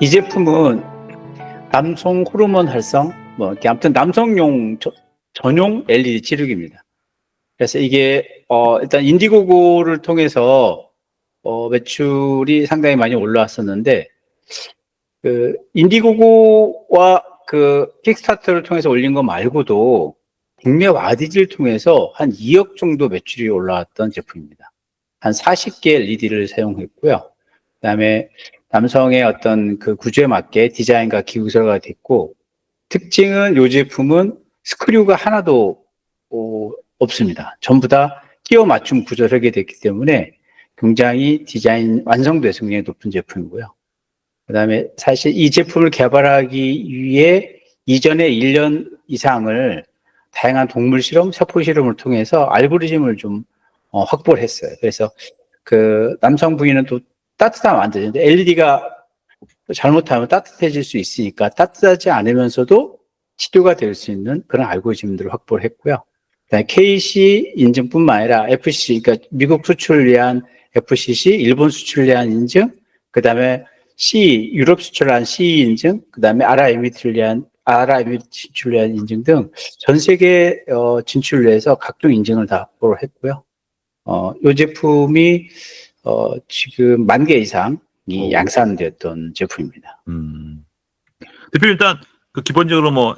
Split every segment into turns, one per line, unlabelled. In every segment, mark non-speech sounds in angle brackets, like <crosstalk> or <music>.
이 제품은 남성 호르몬 활성, 뭐, 이렇게 아무튼 남성용 저- 전용 LED 치료기입니다. 그래서 이게, 어, 일단 인디고고를 통해서, 어, 매출이 상당히 많이 올라왔었는데, 그, 인디고고와 그 킥스타터를 통해서 올린 거 말고도 국내 와디지를 통해서 한 2억 정도 매출이 올라왔던 제품입니다. 한 40개 LED를 사용했고요. 그 다음에 남성의 어떤 그 구조에 맞게 디자인과 기구설가 됐고 특징은 이 제품은 스크류가 하나도 어, 없습니다. 전부 다 끼워 맞춤 구조를 하게 됐기 때문에 굉장히 디자인 완성도에서 굉장히 높은 제품이고요. 그 다음에 사실 이 제품을 개발하기 위해 이전에 1년 이상을 다양한 동물 실험, 세포 실험을 통해서 알고리즘을 좀 어, 확보를 했어요. 그래서 그 남성 부위는 또 따뜻하면 안 되는데 LED가 잘못하면 따뜻해질 수 있으니까 따뜻하지 않으면서도 치료가 될 수 있는 그런 알고리즘들을 확보를 했고요. KC 인증뿐만 아니라 FC, 그러니까 미국 수출을 위한 FCC, 일본 수출을 위한 인증, 그 다음에 C, 유럽 수출한 C 인증, 그 다음에 RIMT를 위한 RIMT 진출을 위한 인증 등 전 세계 어, 진출을 위해서 각종 인증을 다 확보를 했고요. 어, 이 제품이 어, 지금 만 개 이상이
오.
양산되었던 제품입니다.
음. 대표 일단 그 기본적으로 뭐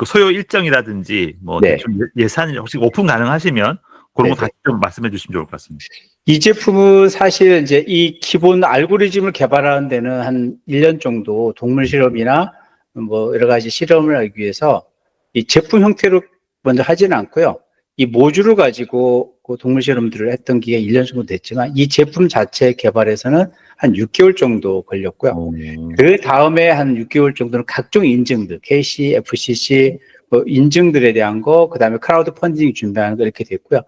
그 소요 일정이라든지 뭐
네.
예- 예산이 혹시 오픈 가능하시면 그런 거
네,
다시 좀 말씀해 주시면 좋을 것 같습니다.
이 제품은 사실 이제 이 기본 알고리즘을 개발하는 데는 한 1년 정도 동물 실험이나 뭐 여러 가지 실험을 하기 위해서 이 제품 형태로 먼저 하지는 않고요. 이 모듈을 가지고 그 동물 실험들을 했던 기가 1년 정도 됐지만 이 제품 자체 개발에서는 한 6개월 정도 걸렸고요. 그 다음에 한 6개월 정도는 각종 인증들, KC, FCC, 뭐 인증들에 대한 거, 그 다음에 크라우드 펀딩 준비하는 거 이렇게 됐고요.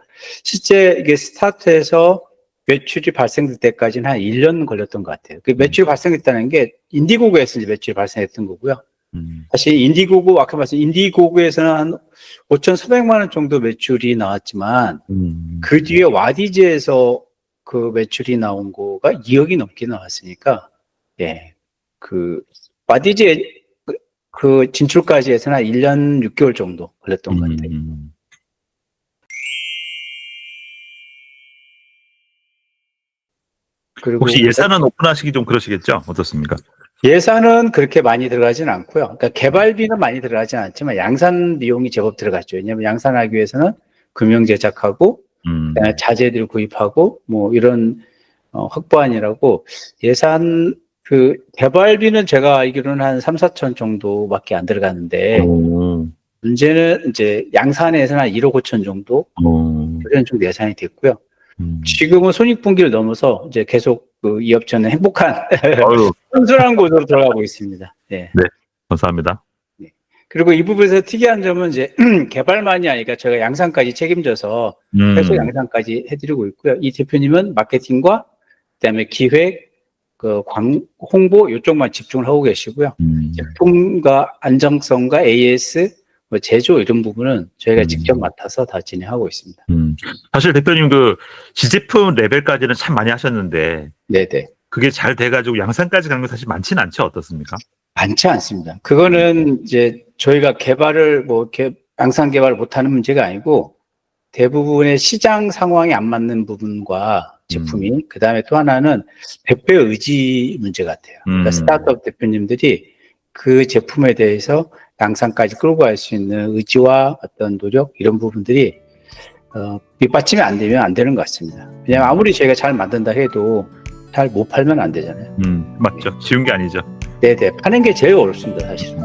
실제 이게 스타트해서 매출이 발생될 때까지는 한 1년 걸렸던 것 같아요. 그 매출이 발생했다는 게 인디고고에서 이제 매출이 발생했던 거고요.
음.
사실 인디고고, 아까 말씀 인디고고에서는 한 5,400만 원 정도 매출이 나왔지만
음.
그 뒤에 와디즈에서 그 매출이 나온 거가 2억이 넘게 나왔으니까, 예, 그, 와디즈의 그, 그 진출까지 해서는 한 1년 6개월 정도 걸렸던 것 같아요.
음.
그리고
혹시 예산은 오픈하시기 좀 그러시겠죠? 어떻습니까?
예산은 그렇게 많이 들어가지는 않고요. 그러니까 개발비는 많이 들어가진 않지만 양산 비용이 제법 들어갔죠. 왜냐하면 양산하기 위해서는 금형 제작하고
음.
그다음에 자재들 구입하고 뭐 이런 어, 확보안이라고 예산 그 개발비는 제가 알기로는 한 3, 4천 정도밖에 안 들어가는데
오.
문제는 이제 양산에서는 한 1억 5천 정도
오.
그런 정도 예산이 됐고요.
음.
지금은 손익분기를 넘어서 이제 계속 그 이 업체는 행복한 <laughs> 순수한 곳으로 들어가고 있습니다. 예.
감사합니다.
그리고 이 부분에서 특이한 점은 이제 <clears throat> 개발만이 아니라 제가 양산까지 책임져서
음.
계속 양산까지 해드리고 있고요. 이 대표님은 마케팅과 그다음에 기획, 그 광, 홍보 이쪽만 집중을 하고 계시고요.
음.
제품과 안정성과 AS, 뭐 제조 이런 부분은 저희가
음.
직접 맡아서 다 진행하고 있습니다.
음. 사실 대표님 그 시제품 레벨까지는 참 많이 하셨는데
네네.
그게 잘 돼가지고 양산까지 가는 건 사실 많지는 않죠. 어떻습니까?
많지 않습니다. 그거는 이제 저희가 개발을 뭐 이렇게 양산 개발을 못하는 문제가 아니고 대부분의 시장 상황에 안 맞는 부분과 제품이 그 다음에 또 하나는 대표의 의지 문제 같아요. 그러니까
음.
스타트업 대표님들이 그 제품에 대해서 양산까지 끌고 갈 수 있는 의지와 어떤 노력 이런 부분들이 어, 밑받침이 안 되면 안 되는 것 같습니다. 왜냐하면 아무리 저희가 잘 만든다 해도 잘 못 팔면 안 되잖아요.
음, 맞죠. 쉬운 게 아니죠.
네네 파는 게 제일 어렵습니다 사실은.